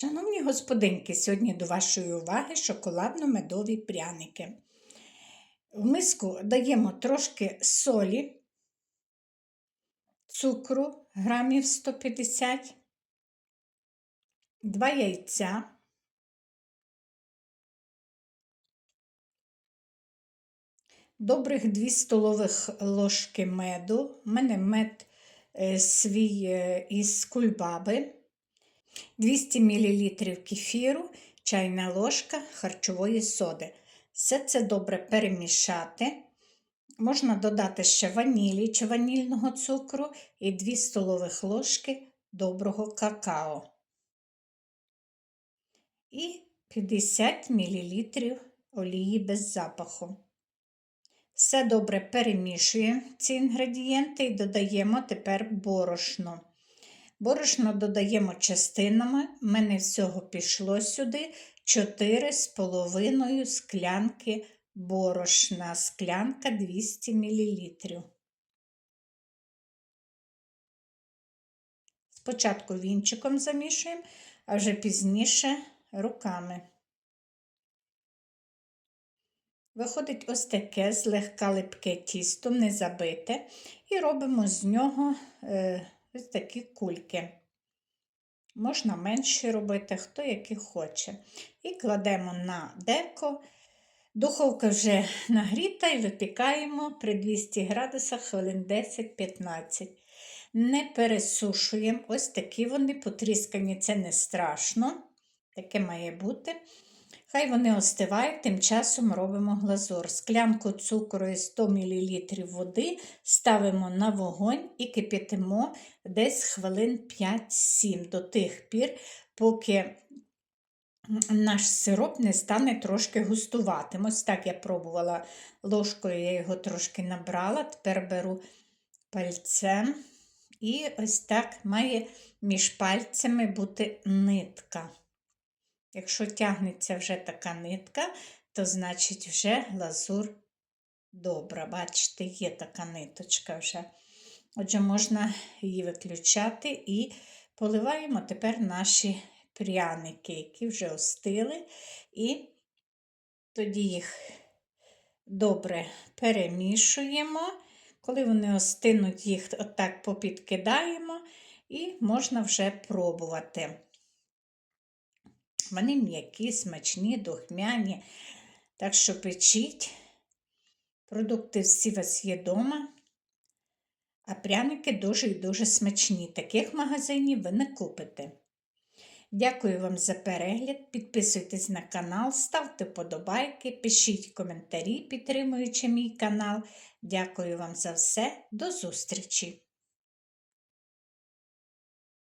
Шановні господинки, сьогодні до вашої уваги шоколадно-медові пряники. В миску даємо трошки солі, цукру грамів 150, 2 яйця, добрих 2 столових ложки меду. У мене мед е, свій е, із кульбаби. 200 мл кефіру, чайна ложка харчової соди. Все це добре перемішати. Можна додати ще ванілі чи ванільного цукру і 2 столових ложки доброго какао. І 50 мл олії без запаху. Все добре перемішуємо ці інгредієнти і додаємо тепер борошно. Борошно додаємо частинами. У мене всього пішло сюди 4,5 склянки борошна, склянка 200 мл. Спочатку вінчиком замішуємо, а вже пізніше руками. Виходить ось таке злегка липке тісто, не забите, і робимо з нього. Е, ось такі кульки. Можна менші робити, хто які хоче. І кладемо на деко. Духовка вже нагріта і випікаємо при 200 градусах хвилин 10-15. Не пересушуємо. Ось такі вони потріскані, це не страшно. Таке має бути. Хай вони остивають, тим часом робимо глазур. Склянку цукру і 100 мл води ставимо на вогонь і кипятимо десь хвилин 5-7 до тих пір, поки наш сироп не стане трошки густуватим. Ось так я пробувала ложкою, я його трошки набрала, тепер беру пальцем. І ось так має між пальцями бути нитка. Якщо тягнеться вже така нитка, то значить вже глазур добра. Бачите, є така ниточка вже. Отже, можна її виключати і поливаємо тепер наші пряники, які вже остили, і тоді їх добре перемішуємо. Коли вони остинуть, їх отак попідкидаємо, і можна вже пробувати. Вони м'які, смачні, духмяні. Так що печіть. Продукти всі у вас є вдома. А пряники дуже і дуже смачні. Таких магазинів ви не купите. Дякую вам за перегляд. Підписуйтесь на канал, ставте подобайки, пишіть коментарі, підтримуючи мій канал. Дякую вам за все. До зустрічі!